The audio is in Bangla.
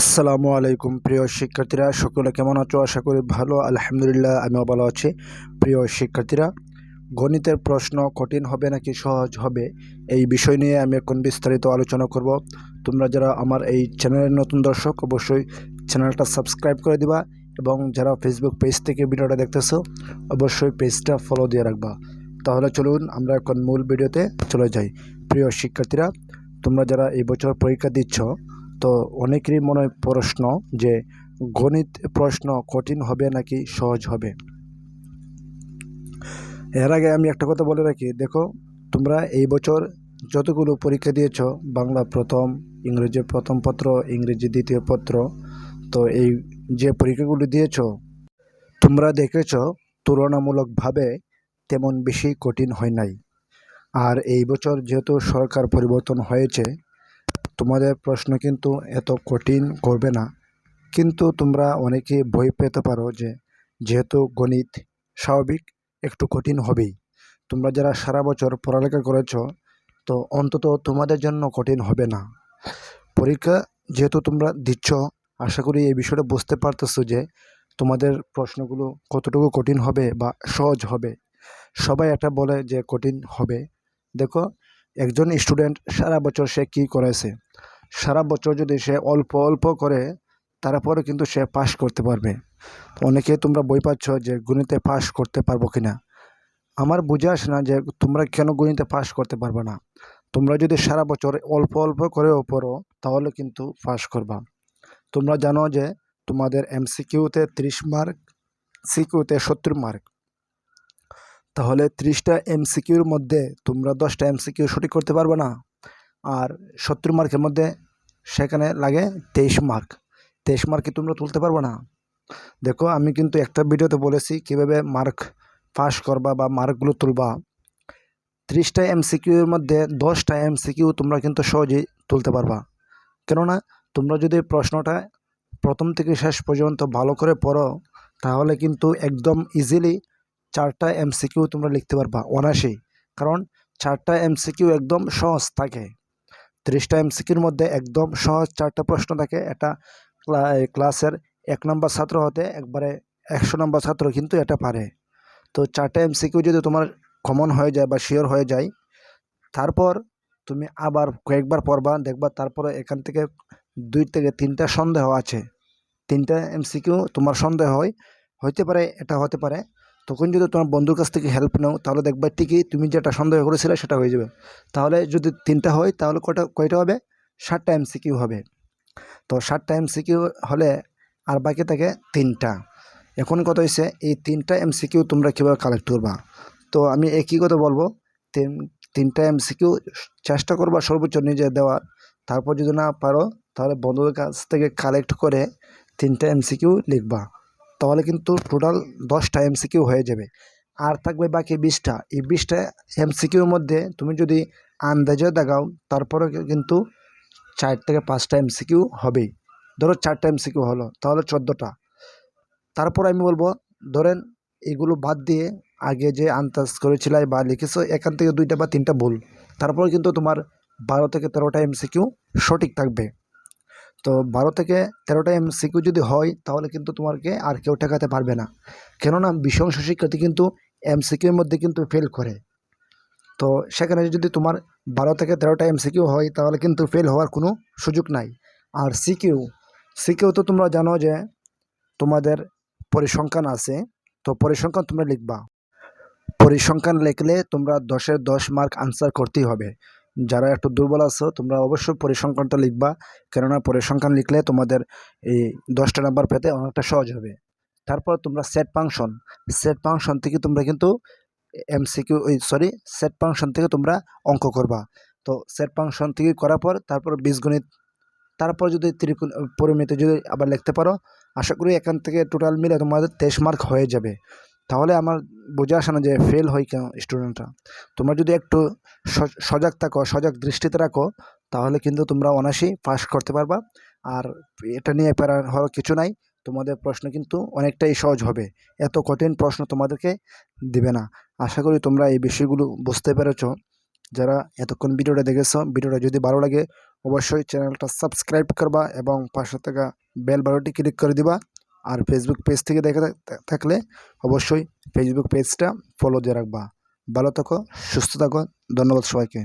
আসসালামু আলাইকুম প্রিয় শিক্ষার্থীরা, সকলে কেমন আছো? আশা করি ভালো, আলহামদুলিল্লাহ, আমিও ভালো আছি। প্রিয় শিক্ষার্থীরা, গণিতের প্রশ্ন কঠিন হবে নাকি সহজ হবে? এই বিষয় নিয়ে আমি এখন বিস্তারিত আলোচনা করব। তোমরা যারা আমার এই চ্যানেলের নতুন দর্শক, অবশ্যই চ্যানেলটা সাবস্ক্রাইব করে দিবা এবং যারা ফেসবুক পেজ থেকে ভিডিওটা দেখতেছো, অবশ্যই পেজটা ফলো দিয়ে রাখবা। তাহলে চলুন আমরা এখন মূল ভিডিওতে চলে যাই। প্রিয় শিক্ষার্থীরা, তোমরা যারা এই বছর পরীক্ষা দিচ্ছ তো অনেকেরই মনে প্রশ্ন যে গণিত প্রশ্ন কঠিন হবে নাকি সহজ হবে? এর আগে আমি একটা কথা বলে রাখি, দেখো তোমরা এই বছর যতগুলো পরীক্ষা দিয়েছ, বাংলা প্রথম, ইংরেজি প্রথম পত্র, ইংরেজি দ্বিতীয় পত্র, তো এই যে পরীক্ষাগুলো দিয়েছ, তোমরা দেখেছ তুলনামূলকভাবে তেমন বেশি কঠিন হয় নাই। আর এই বছর যেহেতু সরকার পরিবর্তন হয়েছে তোমাদের প্রশ্ন কিন্তু এত কঠিন করবে না। কিন্তু তোমরা অনেকে ভয় পেতে পারো যে, যেহেতু গণিত স্বাভাবিক, একটু কঠিন হবেই। তোমরা যারা সারা বছর পড়ালেখা করেছ, তো অন্তত তোমাদের জন্য কঠিন হবে না। পরীক্ষা যেহেতু তোমরা দিচ্ছ, আশা করি এই বিষয়টা বুঝতে পারতেছো যে, তোমাদের প্রশ্নগুলো কতটুকু কঠিন হবে বা সহজ হবে। সবাই এটা বলে যে কঠিন হবে। দেখো, একজন স্টুডেন্ট সারা বছর সে কী করেছে? সারা বছর যদি সে অল্প অল্প করে, তারপরে কিন্তু সে পাশ করতে পারবে। অনেকে তোমরা বই পাচ্ছ যে গণিতে পাশ করতে পারব কিনা। আমার বুঝে আসে না যে তোমরা কেন গণিতে পাশ করতে পারবে না। তোমরা যদি সারা বছর অল্প অল্প করেও পড়ো, তাহলে কিন্তু পাশ করবা। তোমরা জানো যে তোমাদের এমসিকিউতে ত্রিশ মার্ক সিকিউতে সত্তর মার্ক তাহলে ত্রিশটা এমসিকিউর মধ্যে তোমরা দশটা এমসিকিউ সঠিক করতে পারবে না? আর সত্তর মার্কের মধ্যে সেখানে লাগে তেইশ মার্ক। তেইশ মার্ক কি তোমরা তুলতে পারবে না? দেখো, আমি কিন্তু একটা ভিডিওতে বলেছি কীভাবে মার্ক পাস করবা বা মার্কগুলো তুলবা। ত্রিশটা এমসিকিউর মধ্যে দশটা এমসিকিউ তোমরা কিন্তু সহজেই তুলতে পারবা। কেননা, তোমরা যদি প্রশ্নটা প্রথম থেকে শেষ পর্যন্ত ভালো করে পড়ো, তাহলে কিন্তু একদম ইজিলি চারটা এমসিকিউ তোমরা লিখতে পারবা অনায়াসেই। কারণ, চারটা এমসিকিউ একদম সহজ থাকে। ত্রিশটা এমসিকিউর মধ্যে একদম সহজ চারটা প্রশ্ন থাকে। এটা ক্লাসের এক নম্বর ছাত্র হতে একবারে একশো নম্বর ছাত্র কিন্তু এটা পারে। তো চারটা এমসিকিউ যদি তোমার কমন হয়ে যায় বা শিওর হয়ে যায়, তারপর তুমি আবার কয়েকবার পড়বা, দেখবা তারপরে এখান থেকে দুই থেকে তিনটা সন্দেহ আছে। তিনটা এমসিকিউ তোমার সন্দেহ হয়, হইতে পারে, এটা হতে পারে। তখন যদি তোমার বন্ধুর কাছ থেকে হেল্প নাও, তাহলে দেখবা ঠিকই তুমি যেটা সন্দেহ করেছিলে সেটা হয়ে যাবে। তাহলে যদি তিনটা হয়, তাহলে কটা কয়টা হবে? ষাটটা এমসিকিউ হবে। তো ষাটটা এমসিকিউ হলে আর বাকি থাকে তিনটা। এখন কথা হয়েছে এই তিনটা এমসিকিউ তোমরা কীভাবে কালেক্ট করবা? তো আমি একই কথা বলব, তিন, তিনটা এমসিকিউ চেষ্টা করবা সর্বোচ্চ নিজে দেওয়ার তারপর যদি না পারো, তাহলে বন্ধুদের কাছ থেকে কালেক্ট করে তিনটা এমসিকিউ লিখবা। তাহলে কিন্তু টোটাল দশটা এমসিকিউ হয়ে যাবে। আর থাকবে বাকি বিশটা। এই বিশটা এমসিকিউর মধ্যে তুমি যদি আন্দাজে দেখাও, তারপরে কিন্তু চার থেকে পাঁচটা এমসিকিউ হবেই। ধরো চারটা এমসিকিউ হলো, তাহলে চোদ্দোটা। তারপর আমি বলব, ধরেন এগুলো বাদ দিয়ে আগে যে আন্দাজ করেছিলে বা লিখেছো, এখান থেকে দুইটা বা তিনটা ভুল। তারপর কিন্তু তোমার বারো থেকে তেরোটা এমসিকিউ সঠিক থাকবে। তো বারো থেকে তেরোটা এমসিকিউ যদি হয়, তাহলে কিন্তু তোমাকে আর কেউ ঠেকাতে পারবে না। কেননা বিশংশ শিক্ষার্থী কিন্তু এমসিকিউর মধ্যে কিন্তু ফেল করে। তো সেখানে যদি তোমার বারো থেকে তেরোটা এমসিকিউ হয়, তাহলে কিন্তু ফেল হওয়ার কোনো সুযোগ নাই। আর সিকিউ সিকিউ তো তোমরা জানো যে তোমাদের পরিসংখ্যান আছে, তো পরিসংখ্যান তোমরা লিখবা। পরিসংখ্যান লিখলে তোমরা দশের দশ মার্ক আনসার করতেই হবে। যারা একটু দুর্বল আছো, তোমরা অবশ্যই পরিসংখ্যানটা লিখবা। কেননা পরিসংখ্যান লিখলে তোমাদের এই দশটা নাম্বার পেতে অনেকটা সহজ হবে। তারপর তোমরা সেট ফাংশন সেট ফাংশন থেকে তোমরা কিন্তু এমসিকিউ ওই সরি সেট ফাংশন থেকে তোমরা অঙ্ক করবা। তো সেট ফাংশন থেকে করার পর তারপর বীজগণিত, তারপর যদি ত্রিকোণ, পরিমিতি যদি আবার লিখতে পারো, আশা করি এখান থেকে টোটাল মিলে তোমাদের তেইশ মার্ক হয়ে যাবে। তাহলে আমার বোঝা আসে না যে ফেল হয় কেন স্টুডেন্টরা তোমরা যদি একটু সজাগ থাকো, সজাগ দৃষ্টিতে রাখো, তাহলে কিন্তু তোমরা অনায়াসেই পাস করতে পারবা। আর এটা নিয়ে প্যারা হওয়ার কিছু নাই, তোমাদের প্রশ্ন কিন্তু অনেকটাই সহজ হবে। এত কঠিন প্রশ্ন তোমাদেরকে দিবে না। আশা করি তোমরা এই বিষয়গুলো বুঝতে পেরেছ। যারা এতক্ষণ ভিডিওটা দেখেছ, ভিডিওটা যদি ভালো লাগে, অবশ্যই চ্যানেলটা সাবস্ক্রাইব করবা এবং পাশে থাকা বেল বারোটি ক্লিক করে দিবা। আর ফেসবুক পেজ থেকে দেখে থাকলে অবশ্যই ফেসবুক পেজটা ফলো দিয়ে রাখবা। ভালো থাকো, সুস্থ থাকো। ধন্যবাদ সবাইকে।